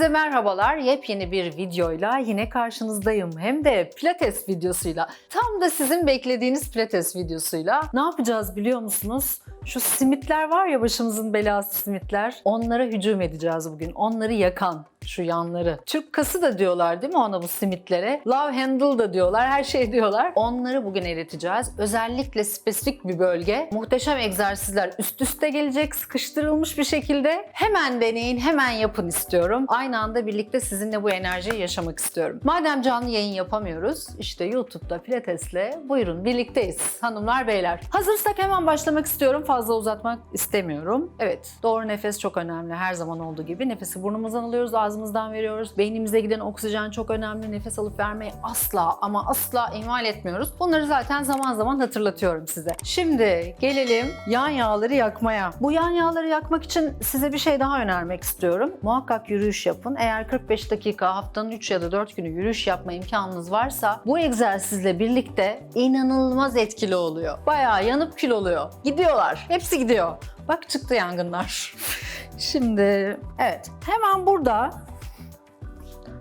Herkese merhabalar. Yepyeni bir videoyla yine karşınızdayım. Hem de pilates videosuyla. Tam da sizin beklediğiniz pilates videosuyla. Ne yapacağız biliyor musunuz? Şu simitler var ya başımızın belası simitler. Onlara hücum edeceğiz bugün. Onları yakan şu yanları. Türk kası da diyorlar değil mi ona bu simitlere? Love handle da diyorlar, her şey diyorlar. Onları bugün eriteceğiz. Özellikle spesifik bir bölge. Muhteşem egzersizler üst üste gelecek, sıkıştırılmış bir şekilde. Hemen deneyin, hemen yapın istiyorum. Aynı anda birlikte sizinle bu enerjiyi yaşamak istiyorum. Madem canlı yayın yapamıyoruz, işte YouTube'da Pilates'le buyurun birlikteyiz hanımlar beyler. Hazırsak hemen başlamak istiyorum. Fazla uzatmak istemiyorum. Evet, doğru nefes çok önemli. Her zaman olduğu gibi nefesi burnumuzdan alıyoruz, ağzımızdan veriyoruz. Beynimize giden oksijen çok önemli. Nefes alıp vermeyi asla ama asla ihmal etmiyoruz. Bunları zaten zaman zaman hatırlatıyorum size. Şimdi gelelim yan yağları yakmaya. Bu yan yağları yakmak için size bir şey daha önermek istiyorum. Muhakkak yürüyüş yapın. Eğer 45 dakika haftanın 3 ya da 4 günü yürüyüş yapma imkanınız varsa bu egzersizle birlikte inanılmaz etkili oluyor. Bayağı yanıp kül oluyor. Gidiyorlar. Hepsi gidiyor. Bak çıktı yangınlar. Şimdi evet hemen burada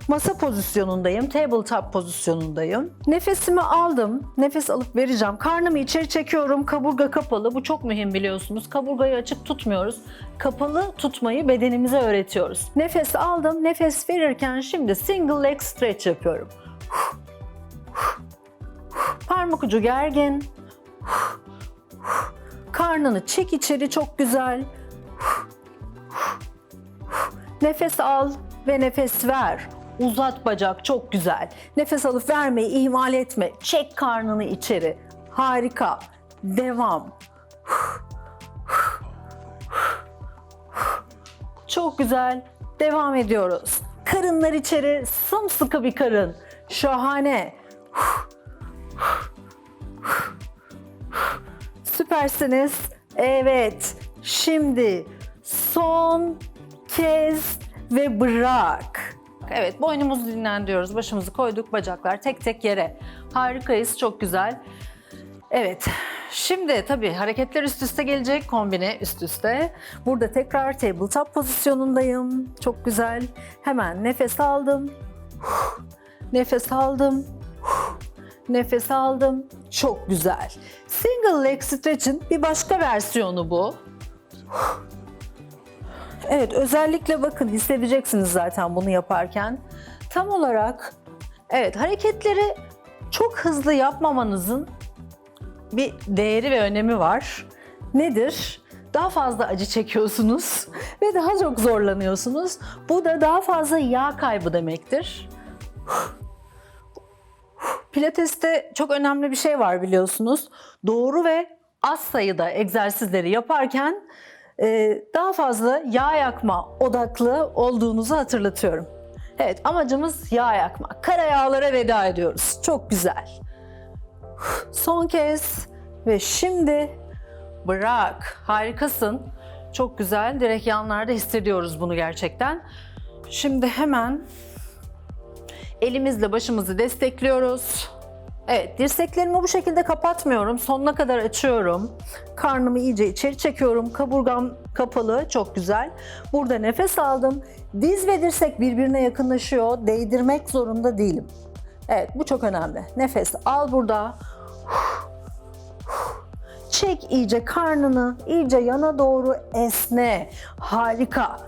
masa pozisyonundayım, tabletop pozisyonundayım. Nefesimi aldım, nefes alıp vereceğim. Karnımı içeri çekiyorum, kaburga kapalı. Bu çok mühim biliyorsunuz. Kaburgayı açık tutmuyoruz. Kapalı tutmayı bedenimize öğretiyoruz. Nefes aldım, nefes verirken şimdi single leg stretch yapıyorum. Parmak ucu gergin. Karnını çek içeri çok güzel. Nefes al ve nefes ver. Uzat bacak çok güzel. Nefes alıp vermeyi ihmal etme. Çek karnını içeri. Harika. Devam. Çok güzel. Devam ediyoruz. Karınlar içeri. Sımsıkı bir karın. Şahane. Süpersiniz. Evet. Şimdi son kez ve bırak. Evet boynumuzu dinlendiriyoruz. Başımızı koyduk. Bacaklar tek tek yere. Harikayız. Çok güzel. Evet. Şimdi tabii hareketler üst üste gelecek. Kombine üst üste. Burada tekrar tabletop pozisyonundayım. Çok güzel. Hemen nefes aldım. Nefes aldım. Nefes aldım. Çok güzel. Single leg stretch'in bir başka versiyonu bu. Evet, özellikle bakın hissedeceksiniz zaten bunu yaparken. Tam olarak evet hareketleri çok hızlı yapmamanızın bir değeri ve önemi var. Nedir? Daha fazla acı çekiyorsunuz ve daha çok zorlanıyorsunuz. Bu da daha fazla yağ kaybı demektir. Pilates'te çok önemli bir şey var biliyorsunuz. Doğru ve az sayıda egzersizleri yaparken e, daha fazla yağ yakma odaklı olduğunuzu hatırlatıyorum. Evet amacımız yağ yakmak. Kara yağlara veda ediyoruz. Çok güzel. Son kez ve şimdi bırak. Harikasın. Çok güzel. Direkt yanlarda hissediyoruz bunu gerçekten. Şimdi hemen elimizle başımızı destekliyoruz. Evet, dirseklerimi bu şekilde kapatmıyorum. Sonuna kadar açıyorum. Karnımı iyice içeri çekiyorum. Kaburgam kapalı, çok güzel. Burada nefes aldım. Diz ve dirsek birbirine yakınlaşıyor. Değdirmek zorunda değilim. Evet, bu çok önemli. Nefes al burada. Çek iyice karnını, iyice yana doğru esne. Harika.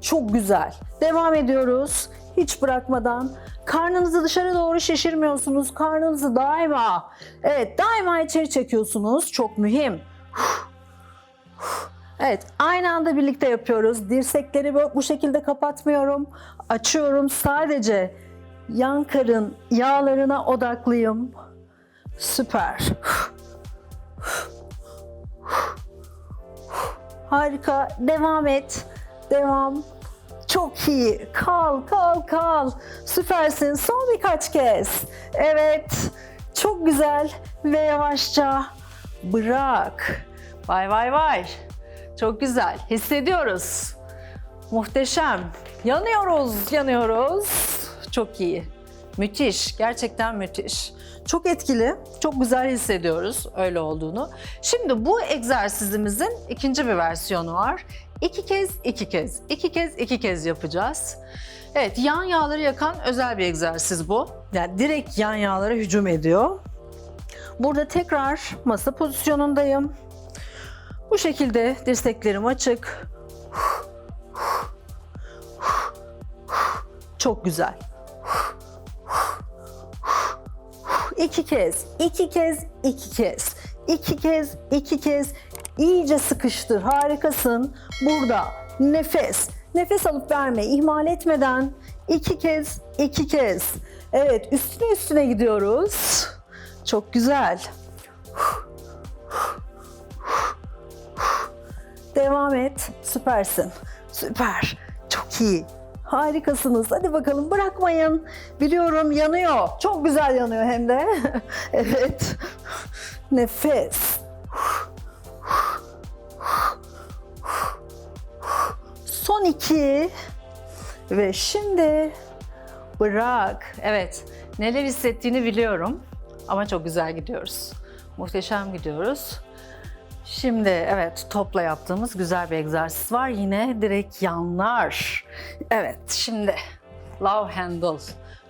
Çok güzel. Devam ediyoruz. Hiç bırakmadan. Karnınızı dışarı doğru şişirmiyorsunuz. Karnınızı daima, evet daima içeri çekiyorsunuz. Çok mühim. Evet, aynı anda birlikte yapıyoruz. Dirsekleri bu- şekilde kapatmıyorum. Açıyorum. Sadece yan karın yağlarına odaklıyım. Süper. Harika. Devam et. Devam. Çok iyi. Kal, kal, kal. Süpersin. Son birkaç kez. Evet. Çok güzel. Ve yavaşça bırak. Vay vay vay. Çok güzel. Hissediyoruz. Muhteşem. Yanıyoruz, yanıyoruz. Çok iyi. Müthiş, gerçekten müthiş. Çok etkili, çok güzel hissediyoruz öyle olduğunu. Şimdi bu egzersizimizin ikinci bir versiyonu var. İki kez, iki kez, iki kez, iki kez yapacağız. Evet, yan yağları yakan özel bir egzersiz bu. Yani direkt yan yağlara hücum ediyor. Burada tekrar masa pozisyonundayım. Bu şekilde dirseklerim açık. Çok güzel. İki kez, iki kez, iki kez, iki kez, iki kez. İyice sıkıştır. Harikasın. Burada nefes. Nefes alıp verme. ihmal etmeden iki kez, iki kez. Evet, üstüne üstüne gidiyoruz. Çok güzel. Devam et. Süpersin. Süper. Çok iyi. Harikasınız. Hadi bakalım bırakmayın. Biliyorum yanıyor. Çok güzel yanıyor hem de. evet. Nefes. Son iki. Ve şimdi bırak. Evet. Neler hissettiğini biliyorum. Ama çok güzel gidiyoruz. Muhteşem gidiyoruz. Şimdi evet topla yaptığımız güzel bir egzersiz var. Yine direkt yanlar. Evet şimdi love handle.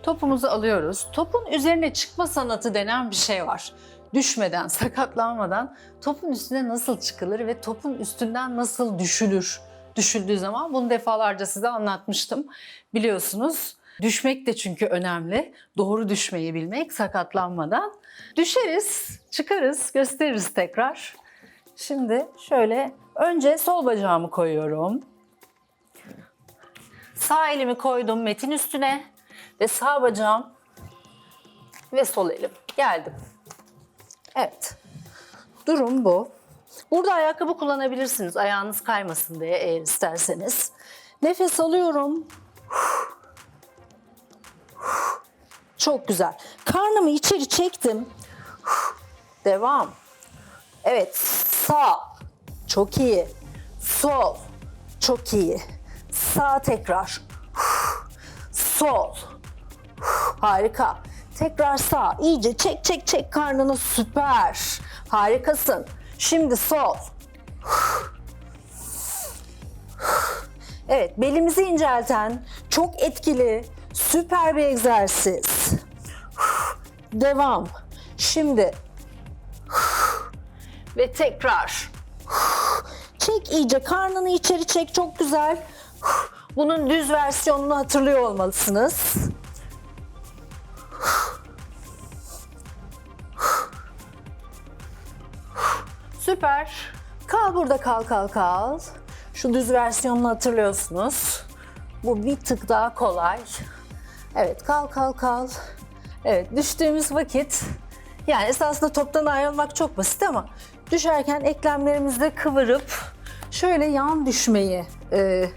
Topumuzu alıyoruz. Topun üzerine çıkma sanatı denen bir şey var. Düşmeden, sakatlanmadan topun üstüne nasıl çıkılır ve topun üstünden nasıl düşülür? Düşüldüğü zaman bunu defalarca size anlatmıştım. Biliyorsunuz Düşmek de çünkü önemli. Doğru düşmeyi bilmek sakatlanmadan. Düşeriz, çıkarız, gösteririz tekrar. Şimdi şöyle önce sol bacağımı koyuyorum. Sağ elimi koydum metin üstüne ve sağ bacağım ve sol elim. Geldim. Evet. Durum bu. Burada ayakkabı kullanabilirsiniz ayağınız kaymasın diye eğer isterseniz. Nefes alıyorum. Çok güzel. Karnımı içeri çektim. Devam. Evet. Sağ. Çok iyi. Sol. Çok iyi. Sağ tekrar. Sol. Harika. Tekrar sağ. İyice çek çek çek karnını. Süper. Harikasın. Şimdi sol. Evet, belimizi incelten çok etkili, süper bir egzersiz. Devam. Şimdi ve tekrar. Çek iyice karnını içeri çek çok güzel. Bunun düz versiyonunu hatırlıyor olmalısınız. Süper. Kal burada kal kal kal. Şu düz versiyonunu hatırlıyorsunuz. Bu bir tık daha kolay. Evet kal kal kal. Evet düştüğümüz vakit yani esasında toptan ayrılmak çok basit ama düşerken eklemlerimizde kıvırıp şöyle yan düşmeyi e,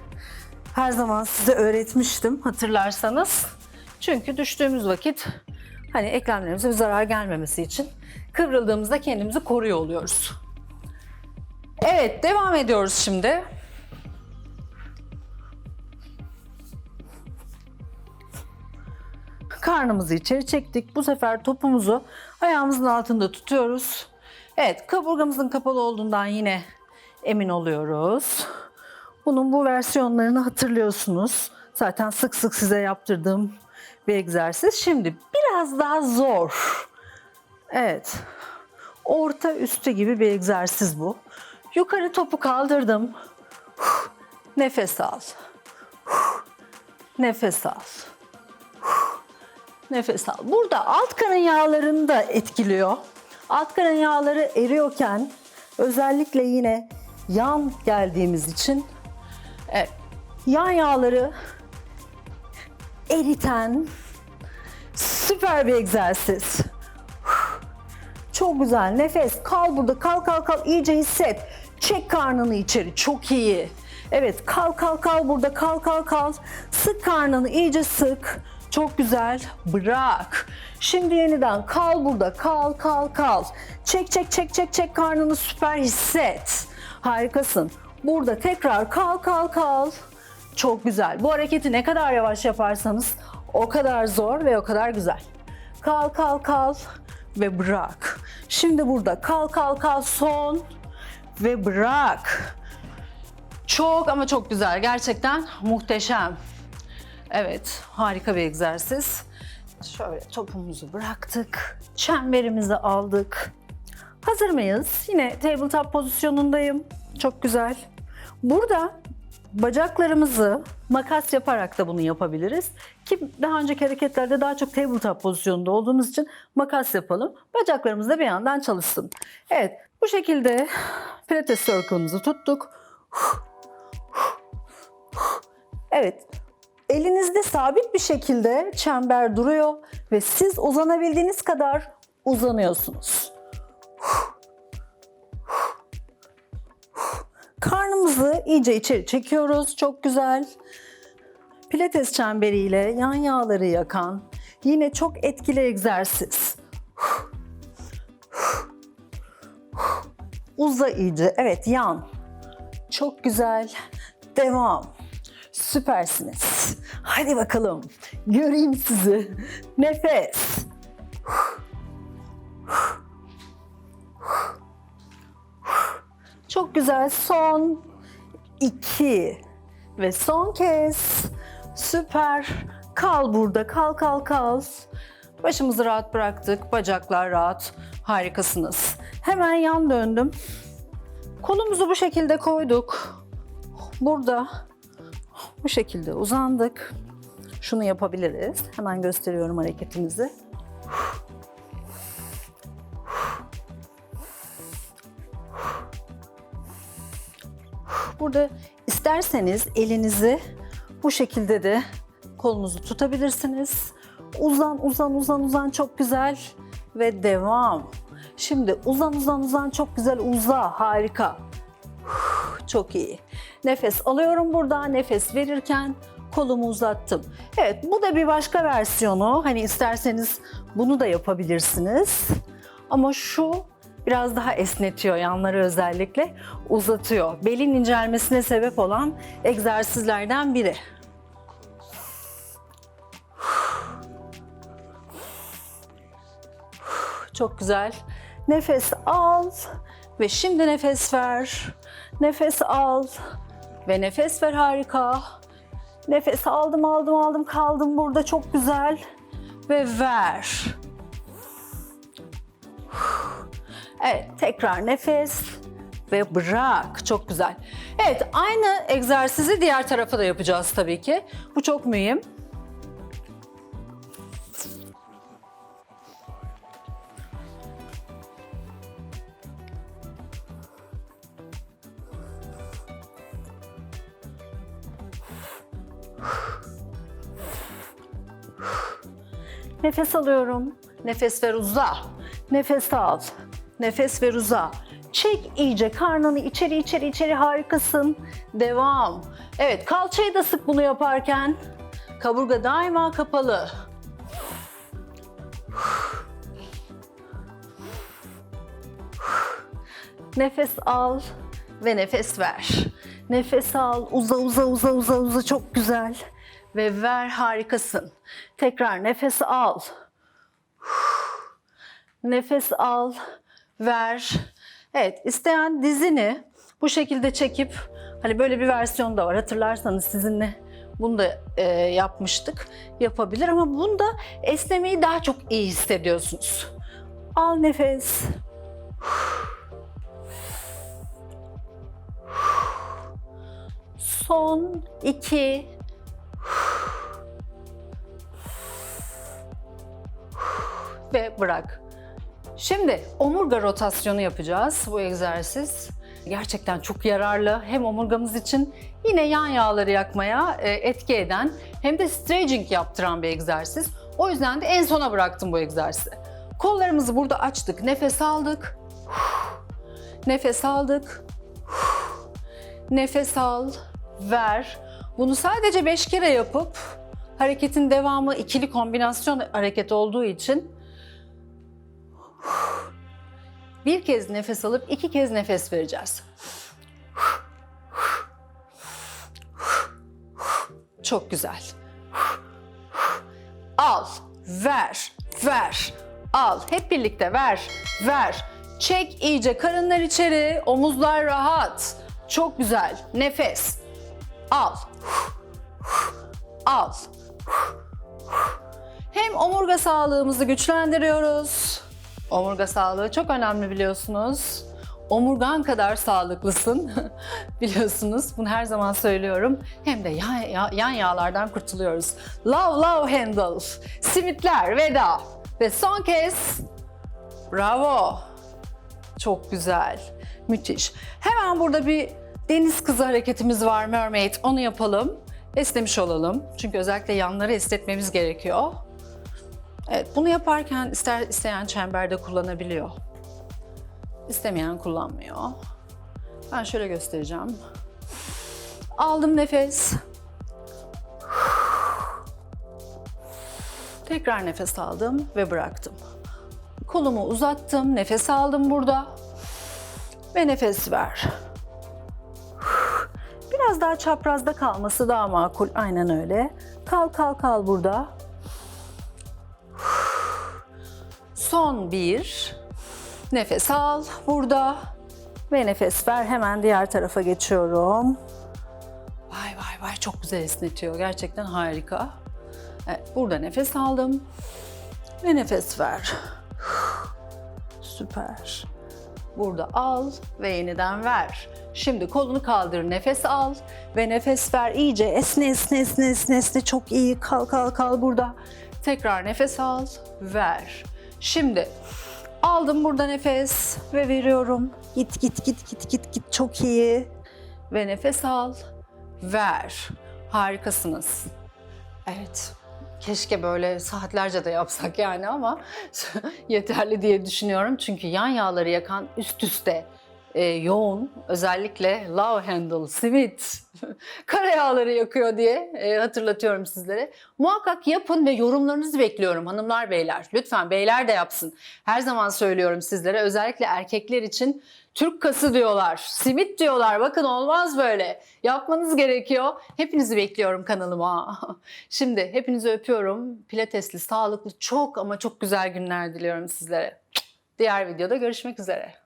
her zaman size öğretmiştim hatırlarsanız. Çünkü düştüğümüz vakit hani eklemlerimize bir zarar gelmemesi için kıvrıldığımızda kendimizi koruyor oluyoruz. Evet devam ediyoruz şimdi. Karnımızı içeri çektik. Bu sefer topumuzu ayağımızın altında tutuyoruz. Evet, kaburgamızın kapalı olduğundan yine emin oluyoruz. Bunun bu versiyonlarını hatırlıyorsunuz. Zaten sık sık size yaptırdığım bir egzersiz. Şimdi biraz daha zor. Evet. Orta üstü gibi bir egzersiz bu. Yukarı topu kaldırdım. Nefes al. Nefes al. Nefes al. Burada alt karın yağlarını da etkiliyor. Alt karın yağları eriyorken özellikle yine yan geldiğimiz için evet, yan yağları eriten süper bir egzersiz. Çok güzel. Nefes. Kal burada. Kal kal kal. İyice hisset. Çek karnını içeri. Çok iyi. Evet. Kal kal kal burada. Kal kal kal. Sık karnını. iyice sık. Çok güzel. Bırak. Şimdi yeniden kal burada. Kal kal kal. Çek çek çek çek çek karnını süper hisset. Harikasın. Burada tekrar kal kal kal. Çok güzel. Bu hareketi ne kadar yavaş yaparsanız o kadar zor ve o kadar güzel. Kal kal kal ve bırak. Şimdi burada kal kal kal son ve bırak. Çok ama çok güzel. Gerçekten muhteşem. Evet, harika bir egzersiz. Şöyle topumuzu bıraktık. Çemberimizi aldık. Hazır mıyız? Yine tabletop pozisyonundayım. Çok güzel. Burada bacaklarımızı makas yaparak da bunu yapabiliriz. Ki daha önceki hareketlerde daha çok tabletop pozisyonunda olduğumuz için makas yapalım. Bacaklarımız da bir yandan çalışsın. Evet, bu şekilde pilates circle'ımızı tuttuk. Evet, elinizde sabit bir şekilde çember duruyor ve siz uzanabildiğiniz kadar uzanıyorsunuz. Karnımızı iyice içeri çekiyoruz. Çok güzel. Pilates çemberiyle yan yağları yakan yine çok etkili egzersiz. Uza iyice. Evet yan. Çok güzel. Devam. Süpersiniz. Hadi bakalım. Göreyim sizi. Nefes. Çok güzel. Son iki ve son kez. Süper. Kal burada. Kal kal kal. Başımızı rahat bıraktık. Bacaklar rahat. Harikasınız. Hemen yan döndüm. Kolumuzu bu şekilde koyduk. Burada bu şekilde uzandık. Şunu yapabiliriz. Hemen gösteriyorum hareketimizi. Burada isterseniz elinizi bu şekilde de kolunuzu tutabilirsiniz. Uzan, uzan, uzan, uzan çok güzel ve devam. Şimdi uzan, uzan, uzan çok güzel uza, harika. Çok iyi. Nefes alıyorum burada, nefes verirken kolumu uzattım. Evet, bu da bir başka versiyonu. Hani isterseniz bunu da yapabilirsiniz. Ama şu biraz daha esnetiyor yanları özellikle uzatıyor. Belin incelmesine sebep olan egzersizlerden biri. Çok güzel. Nefes al ve şimdi nefes ver. Nefes al ve nefes ver harika. Nefes aldım aldım aldım kaldım burada çok güzel ve ver. Evet, tekrar nefes ve bırak. Çok güzel. Evet, aynı egzersizi diğer tarafa da yapacağız tabii ki. Bu çok mühim. Nefes alıyorum. Nefes ver uza. Nefes al. Nefes ver uza. Çek iyice karnını içeri içeri içeri harikasın. Devam. Evet kalçayı da sık bunu yaparken. Kaburga daima kapalı. Nefes al ve nefes ver. Nefes al, uza uza uza uza uza çok güzel. Ve ver harikasın. Tekrar nefes al. Nefes al, ver. Evet, isteyen dizini bu şekilde çekip hani böyle bir versiyon da var. Hatırlarsanız sizinle bunu da e, yapmıştık. Yapabilir ama bunda esnemeyi daha çok iyi hissediyorsunuz. Al nefes. Son iki. Ve bırak. Şimdi omurga rotasyonu yapacağız bu egzersiz. Gerçekten çok yararlı hem omurgamız için yine yan yağları yakmaya e, etki eden hem de stretching yaptıran bir egzersiz. O yüzden de en sona bıraktım bu egzersizi. Kollarımızı burada açtık, nefes aldık. Nefes aldık. Nefes al, ver. Bunu sadece 5 kere yapıp hareketin devamı ikili kombinasyon hareket olduğu için bir kez nefes alıp iki kez nefes vereceğiz. Çok güzel. Al, ver, ver. Al, hep birlikte ver, ver. Çek iyice karınlar içeri, omuzlar rahat. Çok güzel. Nefes. Al. Al. Hem omurga sağlığımızı güçlendiriyoruz. Omurga sağlığı çok önemli biliyorsunuz. Omurgan kadar sağlıklısın biliyorsunuz. Bunu her zaman söylüyorum. Hem de yan, ya- yan yağlardan kurtuluyoruz. Love love handle. Simitler veda. Ve son kez bravo. Çok güzel. Müthiş. Hemen burada bir deniz kızı hareketimiz var mermaid. Onu yapalım. Esnemiş olalım. Çünkü özellikle yanları esnetmemiz gerekiyor. Evet, bunu yaparken ister isteyen çemberde kullanabiliyor. İstemeyen kullanmıyor. Ben şöyle göstereceğim. Aldım nefes. Tekrar nefes aldım ve bıraktım. Kolumu uzattım, nefes aldım burada. Ve nefes ver. Biraz daha çaprazda kalması daha makul. Aynen öyle. Kal kal kal burada. Son bir. Nefes al burada. Ve nefes ver. Hemen diğer tarafa geçiyorum. Vay vay vay çok güzel esnetiyor. Gerçekten harika. Evet, burada nefes aldım. Ve nefes ver. Süper. Burada al ve yeniden ver. Şimdi kolunu kaldır, nefes al ve nefes ver. İyice esne esne esne esne esne çok iyi. Kal kal kal burada. Tekrar nefes al, ver. Şimdi aldım burada nefes ve veriyorum. Git git git git git git çok iyi. Ve nefes al, ver. Harikasınız. Evet. Keşke böyle saatlerce de yapsak yani ama yeterli diye düşünüyorum. Çünkü yan yağları yakan üst üste e, yoğun özellikle love handle, simit, kara yağları yakıyor diye e, hatırlatıyorum sizlere. Muhakkak yapın ve yorumlarınızı bekliyorum hanımlar beyler. Lütfen beyler de yapsın. Her zaman söylüyorum sizlere özellikle erkekler için Türk kası diyorlar, simit diyorlar. Bakın olmaz böyle. Yapmanız gerekiyor. Hepinizi bekliyorum kanalıma. Şimdi hepinizi öpüyorum. Pilatesli, sağlıklı, çok ama çok güzel günler diliyorum sizlere. Diğer videoda görüşmek üzere.